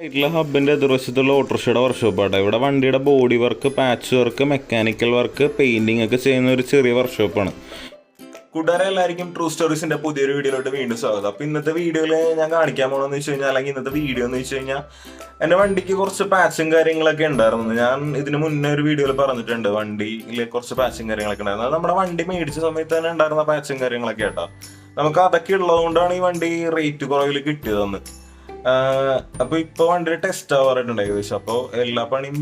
വീട്ടിലെ ഹബിന്റെ എതിർവശത്തുള്ള ഓട്ടോറിക്ഷയുടെ വർക്ക്ഷോപ്പാട്ടെ ഇവിടെ വണ്ടിയുടെ body work patch work mechanical work painting ഒക്കെ ചെയ്യുന്ന ഒരു ചെറിയ വർക്ക്ഷോപ്പാണ് കൂട്ടുകാരെ എല്ലാവർക്കും ട്രൂ സ്റ്റോറീസിന്റെ പുതിയൊരു വീഡിയോയിലോട്ട് വീണ്ടും സ്വാഗതം. അപ്പൊ ഇന്നത്തെ വീഡിയോയിൽ ഞാൻ കാണിക്കാൻ പോകണമെന്ന് വെച്ച് കഴിഞ്ഞാൽ അല്ലെങ്കിൽ ഇന്നത്തെ വീഡിയോ എന്ന് വെച്ച് കഴിഞ്ഞാൽ എന്റെ വണ്ടിക്ക് കുറച്ച് പാച്ചും കാര്യങ്ങളൊക്കെ ഉണ്ടായിരുന്നു. ഞാൻ ഇതിന് മുന്നേ ഒരു വീഡിയോയിൽ പറഞ്ഞിട്ടുണ്ട് വണ്ടിയിൽ കുറച്ച് പാച്ചും കാര്യങ്ങളൊക്കെ ഉണ്ടായിരുന്നു. അത് നമ്മുടെ വണ്ടി മേടിച്ച സമയത്ത് തന്നെ ഉണ്ടായിരുന്ന പാച്ചും കാര്യങ്ങളൊക്കെ ആട്ടോ. നമുക്ക് അതൊക്കെ ഉള്ളതുകൊണ്ടാണ് ഈ വണ്ടി റേറ്റ് കുറവിൽ കിട്ടിയതെന്ന്. അപ്പൊ ഇപ്പൊ വണ്ടിയുടെ ടെസ്റ്റ് ആവാറായിട്ടുണ്ട് ഏകദേശം. അപ്പൊ എല്ലാ പണിയും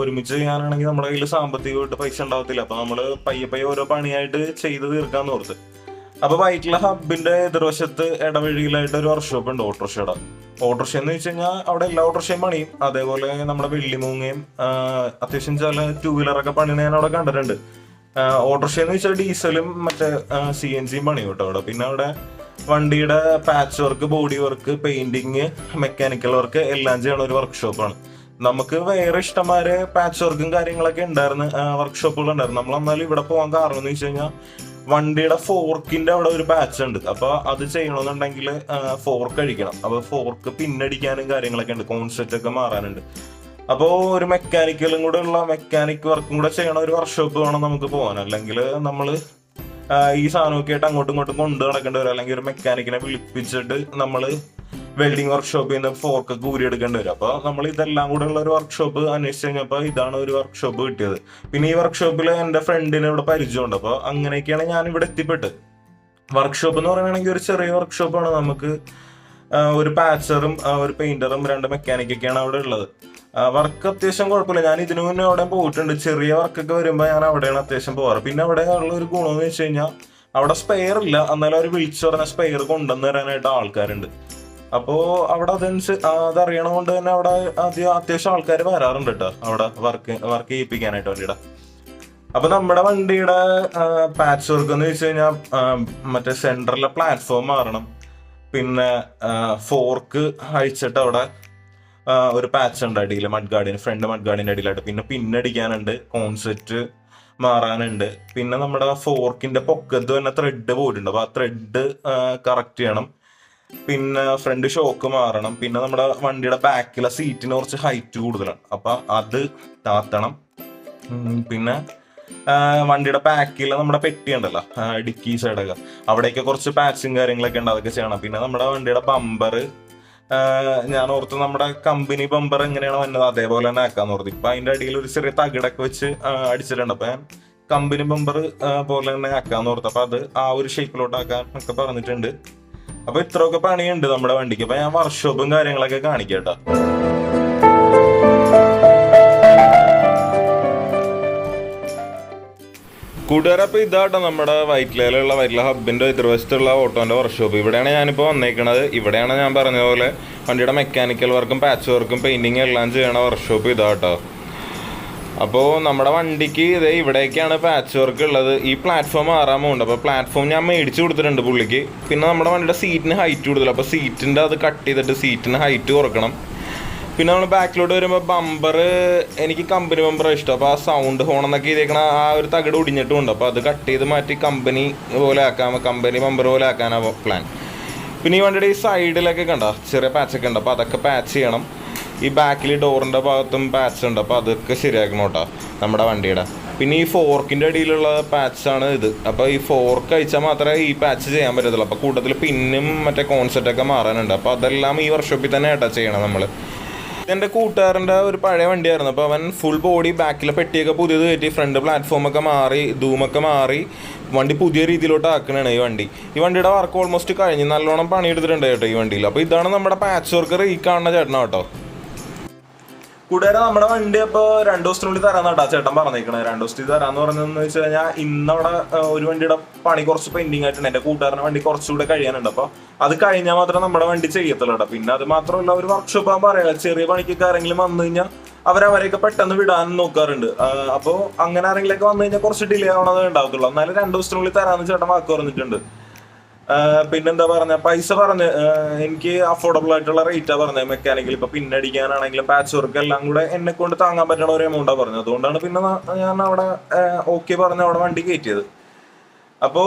ഒരുമിച്ച് ചെയ്യാനാണെങ്കിൽ നമ്മുടെ കയ്യിൽ സാമ്പത്തികമായിട്ട് പൈസ ഉണ്ടാവത്തില്ല. അപ്പൊ നമ്മൾ പയ്യെ പയ്യെ ഓരോ പണിയായിട്ട് ചെയ്ത് തീർക്കാന്ന് ഓർത്ത്. അപ്പൊ വൈറ്റിലെ ഹബിന്റെ എതിർവശത്ത് ഇടവഴിയിലായിട്ട് ഒരു വർക്ക്ഷോപ്പ് ഉണ്ട് ഓട്ടോറിക്ഷയുടെ. ഓട്ടോറിക്ഷ എന്ന് വെച്ച് കഴിഞ്ഞാൽ അവിടെ എല്ലാ ഓട്ടോറിക്ഷയും പണിയും. അതേപോലെ നമ്മുടെ വെള്ളിമൂങ്ങയും അത്യാവശ്യം ചില ടൂ വീലറൊക്കെ പണിയുന്ന ഞാൻ അവിടെ കണ്ടിട്ടുണ്ട്. ഓട്ടോറിക്ഷ എന്ന് വെച്ചാൽ ഡീസലും മറ്റേ സി എൻ ജിയും പണിയും കേട്ടോ അവിടെ. പിന്നെ അവിടെ വണ്ടിയുടെ patch work body work painting mechanical work എല്ലാം ചെയ്യണ ഒരു വർക്ക്ഷോപ്പാണ് നമുക്ക് വേറെ ഇഷ്ടംമാരെ പാച്ച് വർക്കും കാര്യങ്ങളൊക്കെ ഉണ്ടായിരുന്നു വർക്ക്ഷോപ്പുകൾ ഉണ്ടായിരുന്നു. നമ്മൾ എന്നാലും ഇവിടെ പോകാൻ കാരണം എന്ന് വെച്ച് കഴിഞ്ഞാൽ വണ്ടിയുടെ ഫോർക്കിന്റെ അവിടെ ഒരു പാച്ച് ഉണ്ട്. അപ്പൊ അത് ചെയ്യണമെന്നുണ്ടെങ്കിൽ ഫോർക്ക് അഴിക്കണം. അപ്പൊ ഫോർക്ക് പിന്നടിക്കാനും കാര്യങ്ങളൊക്കെ ഉണ്ട് കോൺസെപ്റ്റ് ഒക്കെ മാറാനുണ്ട്. അപ്പോൾ ഒരു മെക്കാനിക്കലും കൂടെ ഉള്ള മെക്കാനിക് വർക്കും കൂടെ ചെയ്യണ ഒരു വർക്ക്ഷോപ്പ് വേണം നമുക്ക് പോകാൻ. അല്ലെങ്കിൽ നമ്മൾ ഈ സാധനമൊക്കെ ആയിട്ട് അങ്ങോട്ടും ഇങ്ങോട്ടും കൊണ്ടു നടക്കേണ്ടി വരും. അല്ലെങ്കിൽ ഒരു മെക്കാനിക്കിനെ വിളിപ്പിച്ചിട്ട് നമ്മൾ വെൽഡിംഗ് വർക്ക്ഷോപ്പിൽ നിന്ന് ഫോർക്ക് കൂരി എടുക്കേണ്ടി വരും. അപ്പോൾ നമ്മൾ ഇതെല്ലാം കൂടെ ഉള്ള ഒരു വർക്ക്ഷോപ്പ് അന്വേഷിച്ച് കഴിഞ്ഞപ്പോൾ ഇതാണ് ഒരു വർക്ക്ഷോപ്പ് കിട്ടിയത്. പിന്നെ ഈ വർക്ക്ഷോപ്പിൽ എന്റെ ഫ്രണ്ടിന് ഇവിടെ പരിചയമുണ്ട്. അപ്പോൾ അങ്ങനെയൊക്കെയാണ് ഞാൻ ഇവിടെ എത്തിപ്പെട്ട് വർക്ക്ഷോപ്പ് എന്ന് പറയുകയാണെങ്കിൽ ഒരു ചെറിയ വർക്ക്ഷോപ്പാണ് നമുക്ക് ഒരു പാച്ചറും ഒരു പെയിന്ററും രണ്ട് മെക്കാനിക്കൊക്കെയാണ് അവിടെ ഉള്ളത്. വർക്ക് അത്യാവശ്യം കുഴപ്പമില്ല. ഞാൻ ഇതിനു മുന്നേ അവിടെ പോയിട്ടുണ്ട്. ചെറിയ വർക്കൊക്കെ വരുമ്പോൾ ഞാൻ അവിടെയാണ് അത്യാവശ്യം പോകാറ് പിന്നെ അവിടെ ഉള്ള ഒരു ഗുണമെന്ന് വെച്ച് കഴിഞ്ഞാൽ അവിടെ സ്പെയർ ഇല്ല. എന്നാലും അവർ വിളിച്ചു പറഞ്ഞ സ്പെയർ കൊണ്ടുവന്ന് തരാനായിട്ട് ആൾക്കാരുണ്ട്. അപ്പോൾ അവിടെ അതനുസരിച്ച് അതറിയണ കൊണ്ട് തന്നെ അവിടെ ആദ്യം അത്യാവശ്യം ആൾക്കാർ വരാറുണ്ട് കേട്ടോ അവിടെ വർക്ക് വർക്ക് ചെയ്യിപ്പിക്കാനായിട്ട് വണ്ടിയുടെ അപ്പൊ നമ്മുടെ വണ്ടിയുടെ പാച്ച് വർക്ക് എന്ന് വെച്ച് കഴിഞ്ഞാൽ മറ്റേ സെന്ററിലെ പ്ലാറ്റ്ഫോം മാറണം. പിന്നെ ഫോർക്ക് അഴിച്ചിട്ട് അവിടെ ഒരു പാച്ച് ഉണ്ട് അടിയിൽ മഡ് ഗാർഡിന് ഫ്രണ്ട് മഡ് ഗാർഡിന്റെ അടിയിലായിട്ട്. പിന്നെ പിന്നടിക്കാനുണ്ട് കോൺസെറ്റ് മാറാനുണ്ട്. പിന്നെ നമ്മുടെ ഫോർക്കിന്റെ പൊക്കത്ത് തന്നെ ത്രെഡ് പോയിട്ടുണ്ട്. അപ്പൊ ആ ത്രെഡ് കറക്റ്റ് ചെയ്യണം. പിന്നെ ഫ്രണ്ട് ഷോക്ക് മാറണം. പിന്നെ നമ്മുടെ വണ്ടിയുടെ ബാക്കിലെ സീറ്റിന് കുറച്ച് ഹൈറ്റ് കൂടുതലാണ്. അപ്പൊ അത് താത്തണം. പിന്നെ വണ്ടിയുടെ ബാക്കിൽ നമ്മുടെ പെട്ടി ഉണ്ടല്ലോ ഡിക്കി സൈഡൊക്കെ അവിടേക്ക് കുറച്ച് പാച്ചും കാര്യങ്ങളൊക്കെ ഉണ്ട്. അതൊക്കെ ചെയ്യണം. പിന്നെ നമ്മുടെ വണ്ടിയുടെ ബമ്പർ ഞാൻ ഓർത്ത് നമ്മുടെ കമ്പനി ബമ്പർ എങ്ങനെയാണ് വന്നത്? അതേപോലെ തന്നെ ആക്കാന്ന് ഓർത്ത്. ഇപ്പൊ അതിന്റെ അടിയിൽ ഒരു ചെറിയ തകിടൊക്കെ വെച്ച് അടിച്ചിട്ടുണ്ട്. അപ്പൊ ഞാൻ കമ്പനി ബമ്പർ പോലെ തന്നെ ആക്കാന്ന് ഓർത്ത്. അപ്പൊ അത് ആ ഒരു ഷേപ്പിലോട്ട് ആക്കാൻ ഒക്കെ പറഞ്ഞിട്ടുണ്ട്. അപ്പൊ ഇത്രയൊക്കെ പണിയുണ്ട് നമ്മുടെ വണ്ടിക്ക്. അപ്പൊ ഞാൻ വർക്ക്ഷോപ്പും കാര്യങ്ങളൊക്കെ കാണിക്കാം കൂട്ടുകാരെ ഇതാട്ടോ നമ്മുടെ വൈറ്റ്ലയിലുള്ള വൈറ്റ്ല ഹബിന്റെ എതിർവശത്തുള്ള ഓട്ടോന്റെ വർക്ക്ഷോപ്പ് ഇവിടെയാണ് ഞാനിപ്പോൾ വന്നേക്കണത്. ഇവിടെയാണ് ഞാൻ പറഞ്ഞ പോലെ വണ്ടിയുടെ മെക്കാനിക്കൽ വർക്കും പാച്ച് വർക്കും പെയിന്റിങ് എല്ലാം ചെയ്യണ വർക്ക്ഷോപ്പ് ഇതാട്ടോ. അപ്പോൾ നമ്മുടെ വണ്ടിക്ക് ഇതേ ഇവിടേക്കാണ് പാച്ച് വർക്ക് ഉള്ളത്. ഈ പ്ലാറ്റ്ഫോം പോകുന്നുണ്ട് അപ്പോൾ പ്ലാറ്റ്ഫോം ഞാൻ മേടിച്ച് കൊടുത്തിട്ടുണ്ട് പുള്ളിക്ക്. പിന്നെ നമ്മുടെ വണ്ടിയുടെ സീറ്റിന് ഹൈറ്റ് കൂടുതൽ അപ്പോൾ സീറ്റിന്റെ അത് കട്ട് ചെയ്തിട്ട് സീറ്റിന് ഹൈറ്റ് കുറക്കണം. പിന്നെ നമ്മൾ ബാക്കിലോട്ട് വരുമ്പോൾ ബമ്പർ എനിക്ക് കമ്പനി ബമ്പറാണ് ഇഷ്ടം. അപ്പോൾ ആ സൗണ്ട് ഹോൺ എന്നൊക്കെ ചെയ്തേക്കണ ആ ഒരു തകിട് ഒടിഞ്ഞിട്ടുമുണ്ട്. അപ്പോൾ അത് കട്ട് ചെയ്ത് മാറ്റി കമ്പനി പോലെ ആക്കാം. കമ്പനി ബമ്പർ പോലെ ആക്കാനാണ് പ്ലാൻ പിന്നെ ഈ വണ്ടിയുടെ ഈ സൈഡിലൊക്കെ കണ്ട? ചെറിയ പാച്ചൊക്കെ ഉണ്ട്. അപ്പോൾ അതൊക്കെ പാച്ച് ചെയ്യണം. ഈ ബാക്കിൽ ഡോറിന്റെ ഭാഗത്തും പാച്ച് ഉണ്ട്. അപ്പോൾ അതൊക്കെ ശരിയാക്കണം കേട്ടോ നമ്മുടെ വണ്ടിയുടെ. പിന്നെ ഈ ഫോർക്കിന്റെ അടിയിലുള്ള പാച്ചാണ് ഇത്. അപ്പോൾ ഈ ഫോർക്ക് അയച്ചാൽ മാത്രമേ ഈ പാച്ച് ചെയ്യാൻ പറ്റത്തുള്ളൂ. അപ്പോൾ കൂടുതൽ പിന്നും മറ്റേ കോൺസെപ്റ്റൊക്കെ മാറാനുണ്ട്. അപ്പോൾ അതെല്ലാം ഈ വർക്ക്ഷോപ്പിൽ തന്നെ ഏട്ടാ ചെയ്യണം നമ്മൾ എന്റെ കൂട്ടുകാരന്റെ ഒരു പഴയ വണ്ടിയായിരുന്നു. അപ്പോൾ അവൻ ഫുൾ ബോഡി ബാക്കിലെ പെട്ടിയൊക്കെ പുതിയത് കയറ്റി ഫ്രണ്ട് പ്ലാറ്റ്ഫോമൊക്കെ മാറി ധൂമൊക്കെ മാറി വണ്ടി പുതിയ രീതിയിലോട്ട് ആക്കണാണ് ഈ വണ്ടി. ഈ വണ്ടിയുടെ വർക്ക് ഓൾമോസ്റ്റ് കഴിഞ്ഞ് നല്ലോണം പണിയെടുത്തിട്ടുണ്ട് കേട്ടോ ഈ വണ്ടിയിൽ. അപ്പോൾ ഇതാണ് നമ്മുടെ പാച്ച് വർക്ക് ഈ കാണുന്ന ചേട്ടനാ കേട്ടോ. കൂട്ടുകാരെ നമ്മുടെ വണ്ടി അപ്പൊ രണ്ടു ദിവസത്തിനുള്ളിൽ തരാന്നാട്ടാ ചേട്ടൻ പറഞ്ഞേക്കണേ. രണ്ടു ദിവസത്തിൽ തരാന്ന് പറഞ്ഞതെന്ന് വെച്ച് കഴിഞ്ഞാൽ ഇന്നവിടെ ഒരു വണ്ടിയുടെ പണി കുറച്ച് പെൻഡിങ് ആയിട്ടുണ്ട്. എന്റെ കൂട്ടുകാരന്റെ വണ്ടി കുറച്ചുകൂടെ കഴിയാനുണ്ട്. അപ്പൊ അത് കഴിഞ്ഞാൽ മാത്രമേ നമ്മുടെ വണ്ടി ചെയ്യത്തുള്ളൂ കേട്ടോ. പിന്നെ അത് മാത്രമല്ല ഒരു വർക്ക്ഷോപ്പ് ആകുമ്പോൾ പറയാം. ചെറിയ പണിക്കൊക്കെ ആരെങ്കിലും വന്നു കഴിഞ്ഞാൽ അവരവരെയൊക്കെ പെട്ടെന്ന് വിടാൻ നോക്കാറുണ്ട്. അപ്പോൾ അപ്പൊ അങ്ങനെ ആരെങ്കിലൊക്കെ വന്നു കഴിഞ്ഞാൽ കുറച്ച് ഡിലേ ആവണതേ ഉണ്ടാവത്തുള്ളൂ. എന്നാലും രണ്ടു ദിവസത്തിനുള്ളിൽ തരാന്ന് ചേട്ടൻ വാക്ക് പറഞ്ഞിട്ടുണ്ട്. പിന്നെന്താ പറഞ്ഞ? പൈസ പറഞ്ഞ് എനിക്ക് അഫോർഡബിൾ ആയിട്ടുള്ള റേറ്റാ പറഞ്ഞത് മെക്കാനിക്കൽ ഇപ്പൊ പിന്നടിക്കാനാണെങ്കിലും പാച്ച് വർക്ക് എല്ലാം കൂടെ എന്നെ കൊണ്ട് താങ്ങാൻ പറ്റുന്ന ഒരു എമൗണ്ടാ പറഞ്ഞത്. അതുകൊണ്ടാണ് പിന്നെ ഞാൻ അവിടെ ഓക്കെ പറഞ്ഞ് അവിടെ വണ്ടി കയറ്റിയത്. അപ്പോ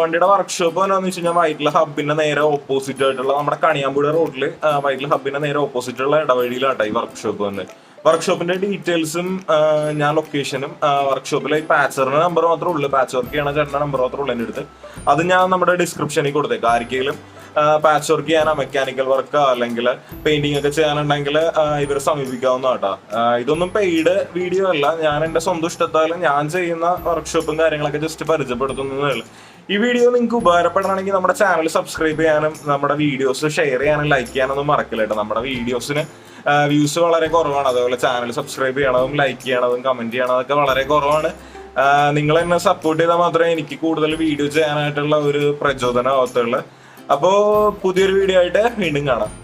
വണ്ടിയുടെ വർക്ക്ഷോപ്പ് എന്നാന്ന് വെച്ച് കഴിഞ്ഞാൽ വൈറ്റില ഹബിന്റെ നേരെ ഓപ്പോസിറ്റ് ആയിട്ടുള്ള നമ്മുടെ കണിയാമ്പുഴ റോഡിൽ വൈറ്റിലെ ഹബിന്റെ നേരെ ഓപ്പോസിറ്റ് ഉള്ള ഇടവഴിയിലാട്ടോ ഈ വർക്ക്ഷോപ്പ് വന്ന്. വർക്ക്ഷോപ്പിന്റെ ഡീറ്റെയിൽസും ഞാൻ ലൊക്കേഷനും വർക്ക്ഷോപ്പിലെ ഈ പാച്ചറിന്റെ നമ്പർ മാത്രമേ ഉള്ളൂ. പാച്ച് വർക്ക് ചെയ്യണ ചേട്ടന്റെ നമ്പർ മാത്രമേ ഉള്ളൂ എന്റെ അടുത്ത്. അത് ഞാൻ നമ്മുടെ ഡിസ്ക്രിപ്ഷനിൽ കൊടുത്തേക്കാം. ആർക്കെങ്കിലും പാച്ച് വർക്ക് ചെയ്യാനോ മെക്കാനിക്കൽ വർക്ക് അല്ലെങ്കിൽ പെയിന്റിംഗ് ഒക്കെ ചെയ്യാനുണ്ടെങ്കിൽ ഇവരെ സമീപിക്കാവുന്ന കേട്ടോ. ഇതൊന്നും പെയ്ഡ് വീഡിയോ അല്ല. ഞാൻ എന്റെ സ്വന്തം ഇഷ്ടത്താലും ഞാൻ ചെയ്യുന്ന വർക്ക്ഷോപ്പും കാര്യങ്ങളൊക്കെ ജസ്റ്റ് പരിചയപ്പെടുത്തുന്നതേ ഉള്ളൂ. ഈ വീഡിയോ നിങ്ങൾക്ക് ഉപകാരപ്പെടണമെങ്കിൽ നമ്മുടെ ചാനൽ സബ്സ്ക്രൈബ് ചെയ്യാനും നമ്മുടെ വീഡിയോസ് ഷെയർ ചെയ്യാനും ലൈക്ക് ചെയ്യാനൊന്നും മറക്കില്ല കേട്ടോ. നമ്മുടെ വീഡിയോസിന് വ്യൂസ് വളരെ കുറവാണ്. അതുപോലെ ചാനൽ സബ്സ്ക്രൈബ് ചെയ്യണതും ലൈക്ക് ചെയ്യണതും കമന്റ് ചെയ്യണതൊക്കെ വളരെ കുറവാണ്. നിങ്ങൾ എന്നെ സപ്പോർട്ട് ചെയ്താൽ മാത്രമേ എനിക്ക് കൂടുതൽ വീഡിയോ ചെയ്യാനായിട്ടുള്ള ഒരു പ്രചോദനം ആവത്തുള്ളൂ. അപ്പോൾ പുതിയൊരു വീഡിയോ ആയിട്ട് വീണ്ടും കാണാം.